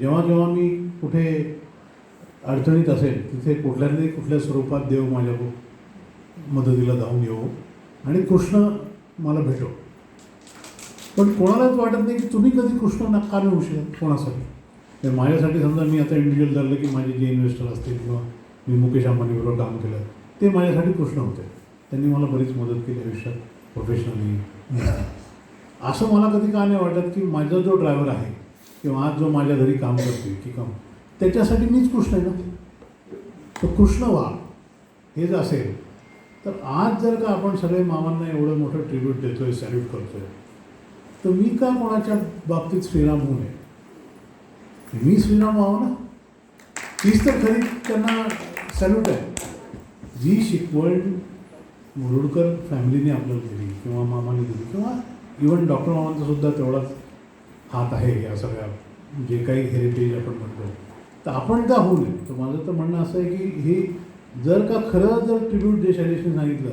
जेव्हा जेव्हा मी कुठे अडचणीत असेल तिथे कुठल्या तरी कुठल्या स्वरूपात देव माझ्या मदतीला जाऊन येऊ आणि कृष्ण मला भेटो. पण कोणालाच वाटत नाही की तुम्ही कधी कृष्ण नकार नाही होऊ शकत कोणासाठी. तर माझ्यासाठी समजा मी आता इंडिव्हिज्युअल धरलं की माझे जे इन्व्हेस्टर असतील किंवा मी मुकेश अंबानीबरोबर काम केलं ते माझ्यासाठी कृष्ण होते. त्यांनी मला बरीच मदत केली आयुष्यात प्रोफेशनली असं मला कधी का नाही वाटत की माझा जो ड्रायव्हर आहे किंवा आज जो माझ्या घरी काम करतो की काम त्याच्यासाठी मीच कृष्ण आहे ना? तो कृष्ण व्हा हेच असेल. तर आज जर का आपण सगळे मामांना एवढं मोठं ट्रिब्यूट देतो आहे सॅल्यूट करतो आहे तर मी का कोणाच्या बाबतीत श्रीराम होऊ नये? मी श्रीराम व्हावं ना? तीच तर खरी त्यांना सॅल्यूट आहे. जी शिकवण मुरुडकर फॅमिलीने आपल्याला दिली किंवा मामाने दिली किंवा इवन डॉक्टर मामांचा सुद्धा तेवढाच हात आहे या सगळ्या जे काही हेरिटेज आपण म्हणतो. तर आपण का होऊ नये? तर माझं तर म्हणणं असं आहे की हे जर का खरं जर ट्रिब्यूट जे शैलेशने सांगितलं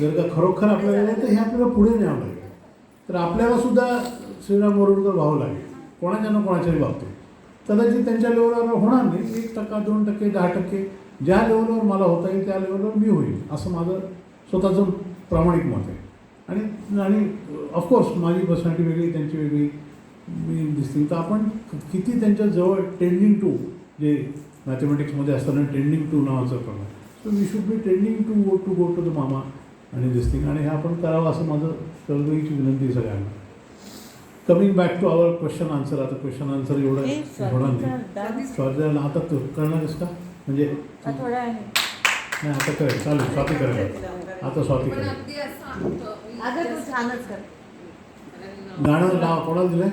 जर का खरोखर आपल्याला तर हे आपल्याला पुढे न्यावं लागेल. तर आपल्याला सुद्धा श्रीराम बोरुडकर व्हावं लागेल. कोणाच्या ना कोणाच्याही बाबतीत. कदाचित त्यांच्या लेवलवर होणार नाही. एक टक्का दोन टक्के दहा टक्के ज्या लेवलवर मला होता येईल त्या लेवलवर मी होईल. असं माझं स्वतःचं प्रामाणिक मत आहे. आणि आणि ऑफकोर्स माझी पर्सनॅलिटी वेगळी त्यांची वेगळी. दिसतील तर आपण किती त्यांच्या जवळ टेंडिंग टू जे मॅथमॅटिक्समध्ये असताना टेंडिंग टू नावाचं प्रकार so we should be tending to go to go to the मामा आणि दिसतील. आणि हे आपण करावं असं माझं कळकळीची विनंती आहे सगळ्यांना. Coming back to our question answer आता क्वेश्चन आन्सर एवढं होणार नाही. दादा. स्वाध्यायाला आता तू करणारच का? म्हणजे हा थोडा आहे. नाही आता करेल चालेल स्वाती करेल. आता स्वाती करेल. अगदी असं आमचं- अगं तू छानच कर. गाणं नाव कोणाला दिलंय?